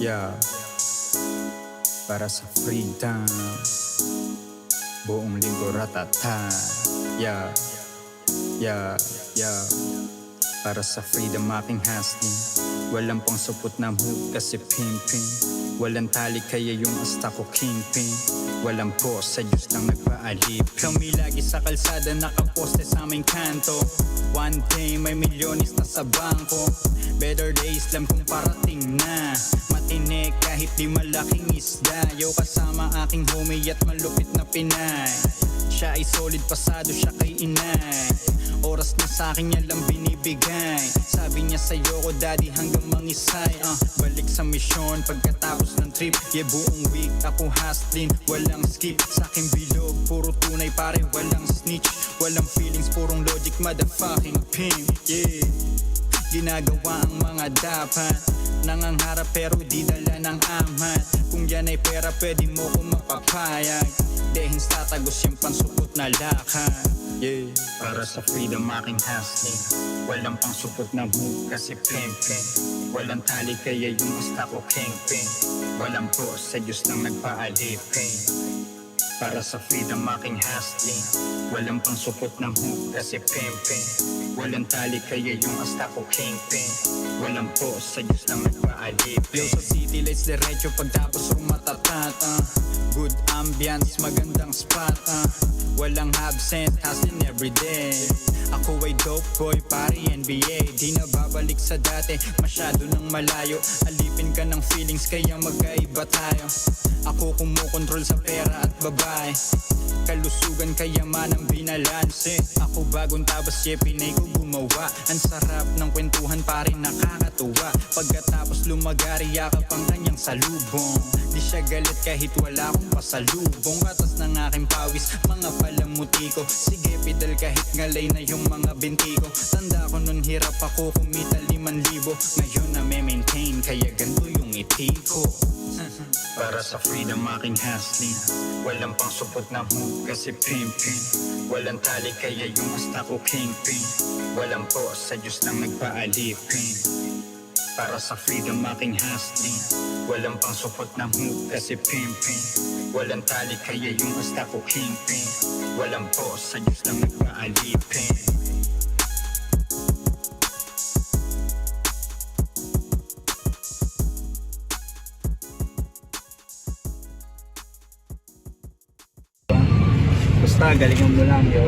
Yeah. Para sa freedom Buong linggo ratata. Yeah. Yeah. Yeah. Para sa freedom aking hustling Walang pang supot na move kasi pimpin. Walang tali kaya yung asta ko kingpin Walang boss sa Diyos lang nagpaalip. Kami lagi sa kalsada nakaposte sa aming kanto. One day may milyonis na sa bangko. Better days lang kung parating na Matinik kahit di malaking isda. Yo kasama aking homie at malupit na Pinay. Siya ay solid pasado siya kay inay. Oras niya sa akin niya lang binibigay. Sabi niya sa'yo ko daddy hanggang mangisay. Uh, Balik sa misyon pagkatapos ng trip. Yeah buong week ako hustling Walang skip. Sa aking bilog Puro tunay pare walang snitch. Walang feelings purong logic motherfucking pimp. Yeah Ginagawa ang mga dapat Nangangarap pero di dala ng amat. Kung yan ay pera pwede mo ko mapapayag. Dehins tatagos yung pansupot na lakad Yeah. Para sa freedom aking hustling Walang pang supot na move kasi pimpin Walang tali kaya yung asta ko kingpin Walang boss sa Diyos lang nagpaalipin para sa freedom aking hustling Walang pang supot na move kasi pimpin Walang tali kaya yung asta ko kingpin Walang boss sa Diyos lang nagpaalipin Yo sa city lights diretso pagtapos rumatatat uh. Good ambience, magandang spot uh. Walang absent, hustling everyday Ako ay dope boy, pari NBA Di na babalik sa dati, masyado nang malayo. Alipin ka ng feelings, kaya magkaiba tayo. Ako kumukontrol sa pera at babae Kalusugan kayaman ang binalanse. Ako bagong tabas, yeah, pinay ko gumawa. Ang sarap ng kwentuhan, pare nakakatuwa. Pagkatapos lumagari, yakap ang kanyang salubong. Di siya galit kahit wala akong pasalubong. Katas ng aking pawis, mga palamuti ko. Sige pedal kahit ngalay na yung mga binti ko. Tanda ko nun hirap ako kumita liman libo. Ngayon na maintain kaya ganito yung iti ko Para sa freedom aking hustling Walang pang supot na move kasi pimpin. Walang tali kaya yung asta ko kingpin Walang boss sa Diyos lang nagpaalipin. Para sa freedom aking hustling Walang pang supot na move kasi pimpin. Walang tali kaya yung asta ko kingpin Walang boss sa Diyos lang nagpaalipin Basta galingan mo lang yo